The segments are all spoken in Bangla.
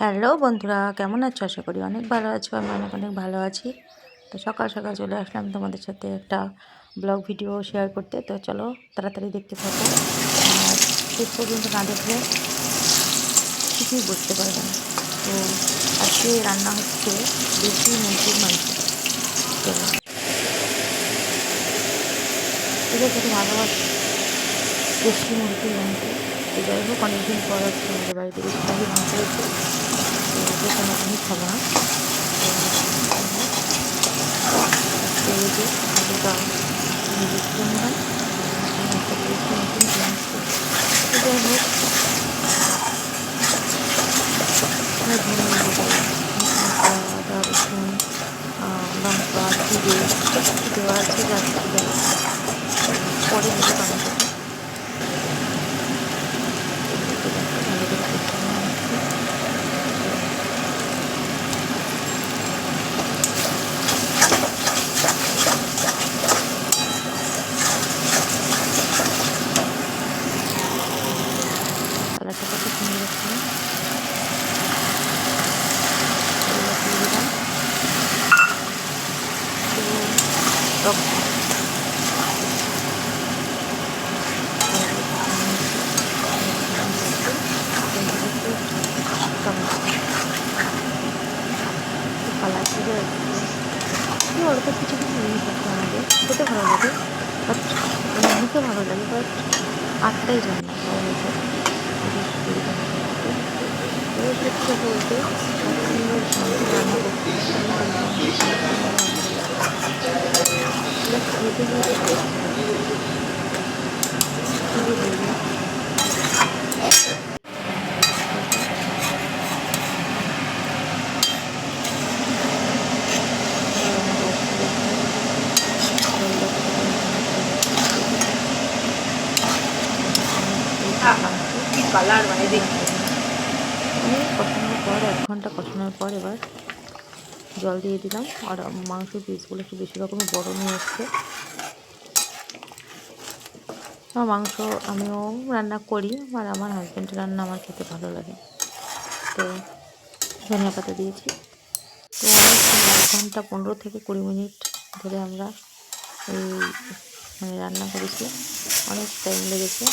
হ্যালো বন্ধুরা, কেমন আছো? আশা করি অনেক ভালো আছো, আমি অনেক অনেক ভালো আছি। তো সকাল সকাল চলে আসলাম তোমাদের সাথে একটা ব্লগ ভিডিও শেয়ার করতে। তো চলো তাড়াতাড়ি দেখতে থাকো। আর শেষ পর্যন্ত না দেখলে কিছুই বুঝতে পারবে না। তো আজকে রান্না হচ্ছে দেশি মুরগির মাংস। তো সাথে ভালোবাসি দেশি মুরগির মাংস। তো যাই হোক, অনেকদিন পর আজকে আমাদের বাড়িতে বেশি মাংস হয়েছে। তো যেখানে আমি খাব না কিনে যাই হোক পরে দেবো টমেটোটা ভালো করে কষানো হচ্ছে কালারটা কত সুন্দর হচ্ছে এগুলো দিয়ে দিলাম কালার অল্প কিছু কিছু জিনিস ভালো লাগে বাট ভালো লাগে বাট আটটাই যায় না ভালো হয়েছে সত্যি বলতে খেতে বলব কালার মানে দেখতে। কষানোর পর এক ঘণ্টা কষানোর পর এবার। জল দিয়ে দিলাম। আর মাংসের পিসগুলো একটু বেশি রকমের বড় নিয়ে এসছে। আমার মাংস আমিও রান্না করি, আর আমার হাজব্যান্ডের রান্না আমার খেতে ভালো লাগে। তো ধনিয়া পাতা দিয়েছি। তো এক ঘণ্টা পনেরো থেকে কুড়ি মিনিট ধরে আমরা এই মানে রান্না করেছি। অনেক টাইম লেগেছে।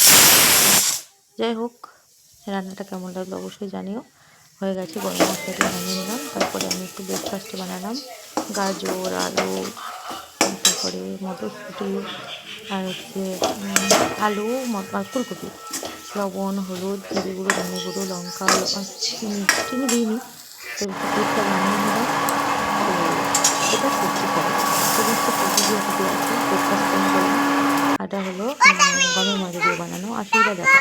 যাই হোক, রান্নাটা কেমন লাগল অবশ্যই জানিও। হয়ে গেছে, গরম মশলা দিয়ে নামিয়ে নিলাম। তারপরে আমি একটু ব্রেকফাস্টে বানালাম। গাজর, আলু, তারপরে মটরশুঁটি, আর হচ্ছে আলু আর ফুলকপি। লবণ, হলুদ, জিরে গুঁড়ো, ধনে গুঁড়ো, লঙ্কা, আর চিনি চিনি দিইনি। তো বানিয়ে নিলাম। তো এটা সবজি সবজি দিয়ে আছে ব্রেকফাস্ট করলাম। এটা হলো গমের ময়দা দিয়ে বানানো। আশীর্বাদ দেখা,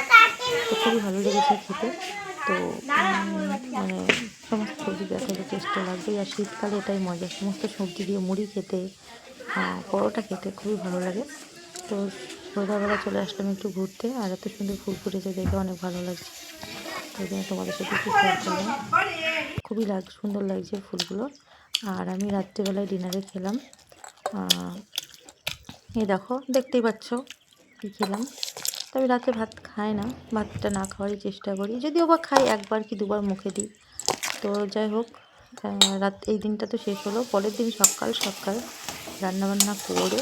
তো খুবই ভালো লেগেছে খেতে। তো মানে সমস্ত সবজি দেখা যায় টেস্টও লাগবে আর শীতকালে এটাই মজা, সমস্ত সবজি দিয়ে মুড়ি খেতে পরোটা খেতে খুবই ভালো লাগে। তো সন্ধ্যাবেলা চলে আসলাম একটু ঘুরতে, আর এত সুন্দর ফুল ফুটেছে দেখে অনেক ভালো লাগছে। এই জন্য তোমাদের সাথে একটু শেয়ার করলাম। খুবই লাগ, সুন্দর লাগছে ফুলগুলো। আর আমি রাত্রিবেলায় ডিনারে খেলাম। এই দেখো, দেখতেই পাচ্ছ কী খেলাম। তবে রাতে ভাত খায় না। ভাতটা না খাওয়ারই চেষ্টা করি। যদিও বা খাই, একবার কি দুবার মুখে দিই। তো যাই হোক রাত, এই দিনটা তো শেষ হলো। পরের দিন সকাল সকাল রান্নাবান্না করে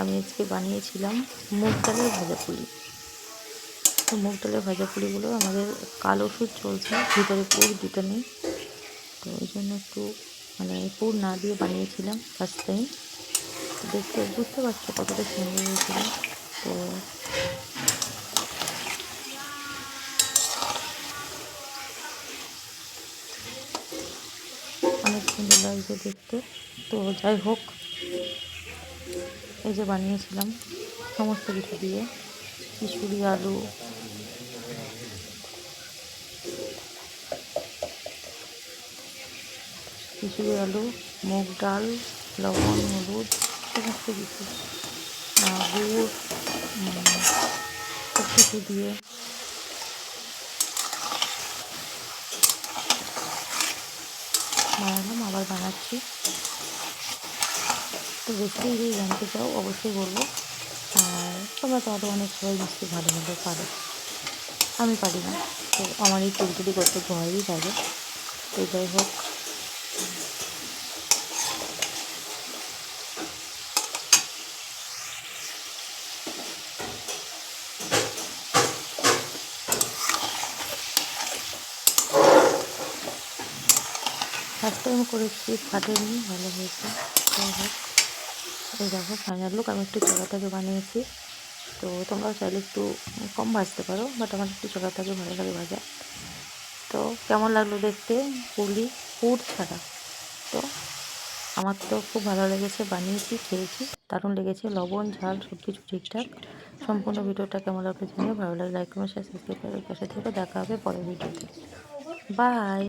আমি আজকে বানিয়েছিলাম মুগ ডালের ভাজা পুলি। তো মুগ ডালের ভাজা পুলিগুলো আমাদের কালো ওষুধ চলছে, ভিতরে পুর দিতে নেই। তো ওই জন্য একটু মানে পুর না দিয়ে বানিয়েছিলাম ফার্স্ট টাইম দেখতে, বুঝতে পারছ কতটা সুন্দর হয়েছিল। তো অনেক সুন্দর লাগছে দেখতে। তো যাই হোক এই যে বানিয়েছিলাম সমস্ত কিছু দিয়ে কিশোরি আলু। কিশোরি আলু মুগ ডাল লবণ হলুদ সমস্ত কিছু। আহ, গুড় উম, সব কিছু দিয়ে বানালাম আবার বানাচ্ছি। তো রেসিপি যদি জানতে চাও, অবশ্যই বলব। আর তোমরা তো আরও অনেক সবাই মিষ্টি ভালো ভালো পারো। আমি পারি না। তো আমার এই চুলচুলি করতে ভয়ই লাগে। তো যাই হোক। ফার্স্ট টাইম করেছি, ফাটেনি, ভালো হয়েছে। যাই হোক, এই দেখো ফাইনাল লুক আমি একটু চড়াটাকে বানিয়েছি। তো তোমরাও চাইলে একটু কম ভাজতে পারো বাট আমার একটু চড়াটাকে ভালো লাগে ভাজা। তো কেমন লাগল দেখতে? পুলি, পুর ছাড়া। তো আমার তো খুব ভালো লেগেছে, বানিয়েছি, খেয়েছি। দারুণ লেগেছে, লবণ, ঝাল সব কিছু ঠিকঠাক। সম্পূর্ণ ভিডিওটা কেমন লাগল জানিয়ে ভালো লাগে লাইক কমেন্ট সাবস্ক্রাইব করে পাশে থেকে দেখা হবে পরের ভিডিওতে। বাই